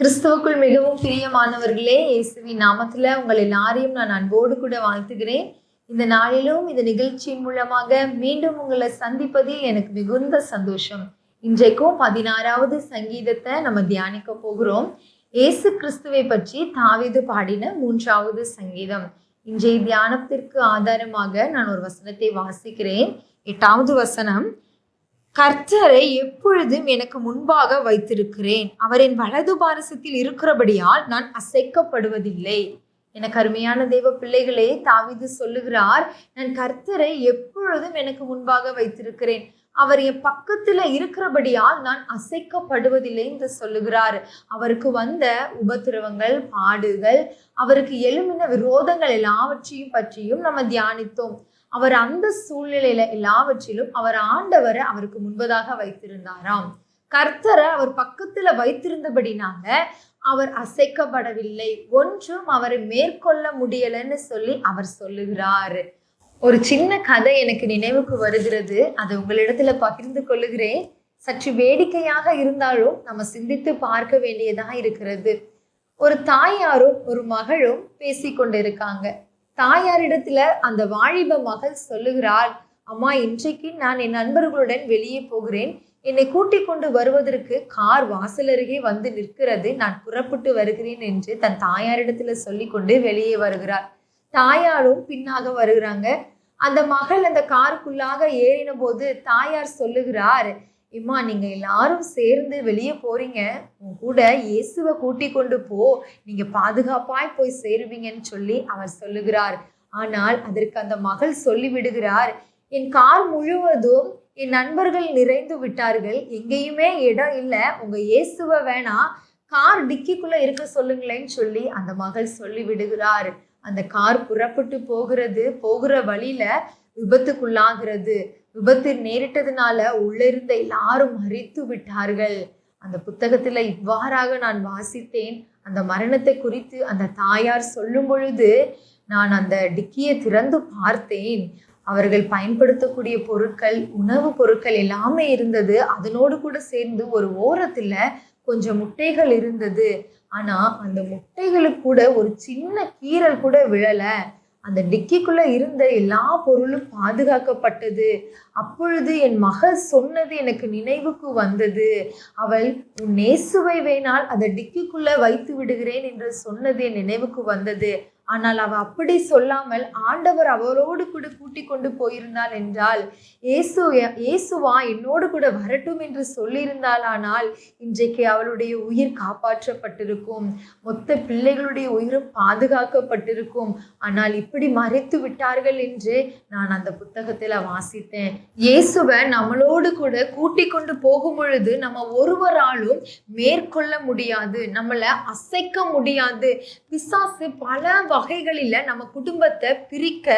கிறிஸ்துவுக்குள் மிகவும் பிரியமானவர்களே இயேசுவின் நாமத்துல உங்கள் எல்லாரையும் நான் அன்போடு கூட வாழ்த்துகிறேன். இந்த நாளிலும் இந்த நிகழ்ச்சியின் மூலமாக மீண்டும் உங்களை சந்திப்பதில் எனக்கு மிகுந்த சந்தோஷம். இன்றைக்கும் பதினாறாவது சங்கீதத்தை நம்ம தியானிக்க போகிறோம். இயேசு கிறிஸ்துவை பற்றி தாவிது பாடின மூன்றாவது சங்கீதம். இன்றைய தியானத்திற்கு ஆதாரமாக நான் ஒரு வசனத்தை வாசிக்கிறேன். எட்டாவது வசனம் கர்த்தரை எப்பொழுதும் எனக்கு முன்பாக வைத்திருக்கிறேன். அவரின் வலது பாரசத்தில் இருக்கிறபடியால் நான் அசைக்கப்படுவதில்லை. எனக்கு அருமையான தெய்வ பிள்ளைகளே தாவிது சொல்லுகிறார் நான் கர்த்தரை எப்பொழுதும் எனக்கு முன்பாக வைத்திருக்கிறேன். அவர் என் பக்கத்துல இருக்கிறபடியால் நான் அசைக்கப்படுவதில்லை என்று சொல்லுகிறார். அவருக்கு வந்த உபத்திரவங்கள் பாடுகள் அவருக்கு எழுமின விரோதங்கள் எல்லாவற்றையும் பற்றியும் நம்ம தியானித்தோம். அவர் அந்த சூழ்நிலையில எல்லாவற்றிலும் அவர் ஆண்டவரை அவருக்கு முன்பதாக வைத்திருந்தாராம். கர்த்தரை அவர் பக்கத்துல வைத்திருந்தபடினால அவர் அசைக்கப்படவில்லை. ஒன்றும் அவரை மேற்கொள்ள முடியலன்னு சொல்லி அவர் சொல்லுகிறார். ஒரு சின்ன கதை எனக்கு நினைவுக்கு வருகிறது. அதை உங்களிடத்துல பகிர்ந்து கொள்ளுகிறேன். சற்று வேடிக்கையாக இருந்தாலும் நம்ம சிந்தித்து பார்க்க வேண்டியதா இருக்கிறது. ஒரு தாயாரும் ஒரு மகளும் பேசிக்கொண்டிருக்காங்க. தாயாரிடத்துல அந்த வாலிப மகள் சொல்லுகிறாள் அம்மா இன்றைக்கு நான் என் நண்பர்களுடன் வெளியே போகிறேன். என்னை கூட்டிக் கொண்டு வருவதற்கு கார் வாசல் அருகே வந்து நிற்கிறது. நான் புறப்பட்டு வருகிறேன் என்று தன் தாயாரிடத்துல சொல்லிக்கொண்டு வெளியே வருகிறார் தாயாரும் பின்னாக வருகிறாங்க. அந்த மகள் அந்த காருக்குள்ளாக ஏறின போது தாயார் சொல்லுகிறார் இம்மா நீங்கள் எல்லாரும் சேர்ந்து வெளியே போகிறீங்க உன் கூட இயேசுவை கூட்டி கொண்டு போ. நீங்கள் பாதுகாப்பாய் போய் சேருவீங்கன்னு சொல்லி அவர் சொல்லுகிறார். ஆனால் அதற்கு அந்த மகள் சொல்லி விடுகிறார் என் கார் முழுவதும் என் நண்பர்கள் நிறைந்து விட்டார்கள். எங்கேயுமே இடம் இல்லை. உங்கள் இயேசுவை வேணா கார் டிக்கிக்குள்ளே இருக்க சொல்லுங்களேன்னு சொல்லி அந்த மகள் சொல்லி விடுகிறார் அந்த கார் புறப்பட்டு போகிறது போகிற வழியில் விபத்துக்குள்ளாகிறது. விபத்து நேரிட்டதுனால உள்ளிருந்த எல்லாரும் மறித்து விட்டார்கள். அந்த புத்தகத்துல இவ்வாறாக நான் வாசித்தேன். அந்த மரணத்தை குறித்து அந்த தாயார் சொல்லும் பொழுது நான் அந்த டிக்கியை திறந்து பார்த்தேன். அவர்கள் பயன்படுத்தக்கூடிய பொருட்கள் உணவு பொருட்கள் எல்லாமே இருந்தது. அதனோடு கூட சேர்ந்து ஒரு ஓரத்துல கொஞ்சம் முட்டைகள் இருந்தது. ஆனா அந்த முட்டைகளுக்கு கூட ஒரு சின்ன கீறல் கூட விழல. அந்த டிக்கிக்குள்ள இருந்த எல்லா பொருளும் பாதுகாக்கப்பட்டது. அப்பொழுது என் மகள் சொன்னது எனக்கு நினைவுக்கு வந்தது. அவள் உன் நேசுவை வேணால் அதை டிக்கிக்குள்ள வைத்து விடுகிறேன் என்று சொன்னது என் நினைவுக்கு வந்தது. ஆனால் அவ அப்படி சொல்லாமல் ஆண்டவர் அவரோடு கூட கூட்டி கொண்டு போயிருந்தாள் என்றால் இயேசு இயேசுவா என்னோடு கூட வரட்டும் என்று சொல்லியிருந்தாள் ஆனால் இன்றைக்கு அவளுடைய உயிர் காப்பாற்றப்பட்டிருக்கும். மொத்த பிள்ளைகளுடைய உயிரும் பாதுகாக்கப்பட்டிருக்கும். ஆனால் இப்படி மறைத்து விட்டார்கள் என்று நான் அந்த புத்தகத்தில் வாசித்தேன். இயேசுவை நம்மளோடு கூட கூட்டி கொண்டு போகும் பொழுது நம்ம ஒருவராலும் மேற்கொள்ள முடியாது. நம்மளை அசைக்க முடியாது. பிசாசு பல வகைகளில் நம்ம குடும்பத்தை பிரிக்க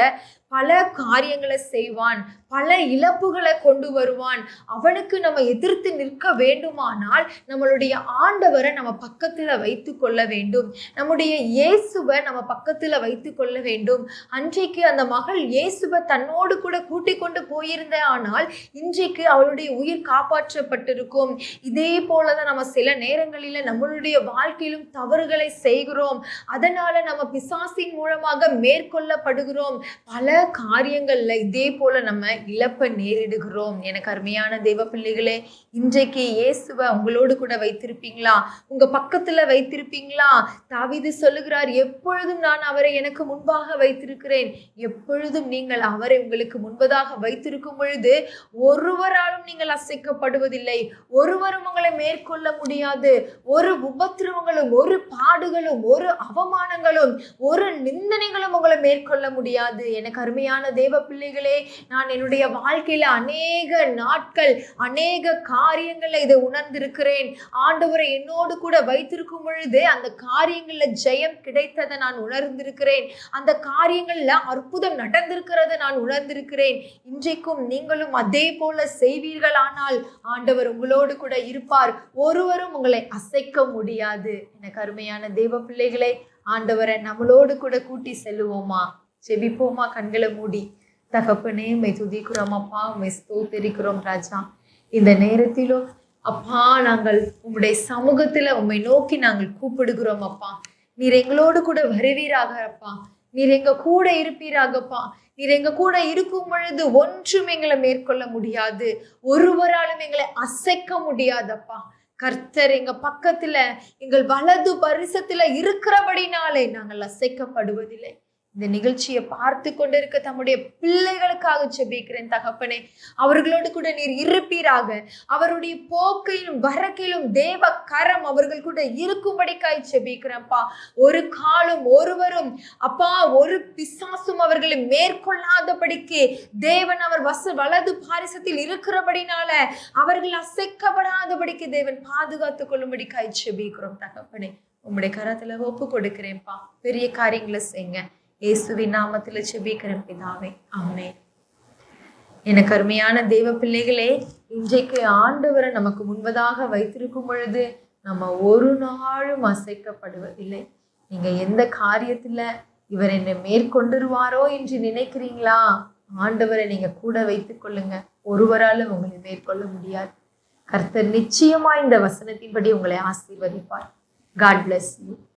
பல காரியங்களை செய்வான் பல இழப்புகளை கொண்டு வருவான். அவனுக்கு நம்ம எதிர்த்து நிற்க வேண்டுமானால் நம்மளுடைய ஆண்டவரை நம்ம பக்கத்தில் வைத்து கொள்ள வேண்டும். நம்முடைய இயேசுவை நம்ம பக்கத்தில் வைத்து கொள்ள வேண்டும். அன்றைக்கு அந்த மகள் இயேசுவை தன்னோடு கூட கூட்டிக் கொண்டு போயிருந்த ஆனால் இன்றைக்கு அவளுடைய உயிர் காப்பாற்றப்பட்டிருக்கும். இதே போல தான் நம்ம சில நேரங்களில் நம்மளுடைய வாழ்க்கையிலும் தவறுகளை செய்கிறோம். அதனால நம்ம பிசாசின் மூலமாக மேற்கொள்ளப்படுகிறோம். பல காரியங்கள்ல இதே போல நம்ம இழப்ப நேரிடுகிறோம். எனக்கு அருமையான தெய்வ பிள்ளைகளே இன்றைக்கு இயேசுவ உங்களோடு கூட வைத்திருப்பீங்களா? உங்க பக்கத்துல வைத்திருப்பீங்களா? தாவிது சொல்லுகிறார் எப்பொழுதும் நான் அவரை எனக்கு முன்பாக வைத்திருக்கிறேன். எப்பொழுதும் நீங்கள் அவரை உங்களுக்கு முன்பதாக வைத்திருக்கும் பொழுது ஒருவராலும் நீங்கள் அசைக்கப்படுவதில்லை. ஒருவரும் உங்களை மேற்கொள்ள முடியாது. ஒரு உபத்திரவங்களும் ஒரு பாடுகளும் ஒரு அவமானங்களும் ஒரு நிந்தனைகளும் உங்களை மேற்கொள்ள முடியாது. எனக்கு அருமையான தேவ பிள்ளைகளே நான் என்னுடைய வாழ்க்கையில் அநேக நாட்கள் அநேக காரியங்களை இதை உணர்ந்திருக்கிறேன். ஆண்டவரை என்னோடு கூட வைத்திருக்கும் பொழுது அந்த காரியங்களில் ஜெயம் கிடைத்ததை நான் உணர்ந்திருக்கிறேன். அந்த காரியங்களில் அற்புதம் நடந்திருக்கிறத நான் உணர்ந்திருக்கிறேன். இன்றைக்கும் நீங்களும் அதே போல செய்வீர்களானால் ஆண்டவர் உங்களோடு கூட இருப்பார். ஒருவரும் உங்களை அசைக்க முடியாது. எனக்கு அருமையான தேவ பிள்ளைகளை ஆண்டவரை நம்மளோடு கூட கூட்டி செல்லுவோமா? செபிப்போமா கண்களை மூடி. தகப்பனே மை துதிக்கிறோம் அப்பா மை ஸ்தோத்தரிக்கிறோம் ராஜா. இந்த நேரத்திலும் அப்பா நாங்கள் உம்முடைய சமூகத்துல உம்மை நோக்கி நாங்கள் கூப்பிடுகிறோம் அப்பா. நீர் எங்களோடு கூட வருவீராக அப்பா. நீர் எங்க கூட இருப்பீராகப்பா நீர் எங்க கூட இருக்கும் பொழுது ஒன்றும் எங்களை மேற்கொள்ள முடியாது. ஒருவராலும் எங்களை அசைக்க முடியாதப்பா கர்த்தர் எங்க பக்கத்துல எங்கள் வலது பரிசத்துல இருக்கிறபடினாலே நாங்கள் அசைக்கப்படுவதில்லை. இந்த நிகழ்ச்சியை பார்த்து கொண்டிருக்க தம்முடைய பிள்ளைகளுக்காக ஜெபிக்கிறேன் தகப்பனே. அவர்களோடு கூட நீர் இருப்பீராக. அவருடைய போக்கையிலும் வரக்கையிலும் தேவ கரம் அவர்கள் கூட இருக்கும்படிக்காய் ஜெபிக்கிறேன்ப்பா ஒரு காலும் ஒருவரும் அப்பா ஒரு பிசாசும் அவர்களை மேற்கொள்ளாதபடிக்கு தேவன் அவர் வச வலது பாரிசத்தில் இருக்கிறபடினால அவர்கள் அசைக்கப்படாதபடிக்கு தேவன் பாதுகாத்து கொள்ளும்படிக்காய் ஜெபிக்கிறோம் தகப்பனே. உம்முடைய கரத்துல ஒப்பு கொடுக்கிறேன்ப்பா. பெரிய காரியங்களை செய்யுங்க இயேசுவின் நாமத்தில் ஜெபிக்கிறேன் பிதாவே. ஆமே எனக்கு அருமையான தெய்வ பிள்ளைகளே இன்றைக்கு ஆண்டவரை நமக்கு முன்பதாக வைத்திருக்கும் பொழுது நம்ம ஒரு நாளும் அசைக்கப்படுவதில்லை. நீங்க எந்த காரியத்துல இவர் என்னை மேற்கொண்டுருவாரோ என்று நினைக்கிறீங்களா? ஆண்டவரை நீங்க கூட வைத்துக் கொள்ளுங்க. ஒருவராலும் உங்களை மேற்கொள்ள முடியாது. கர்த்தர் நிச்சயமா இந்த வசனத்தின்படி உங்களை ஆசீர்வதிப்பார். God bless you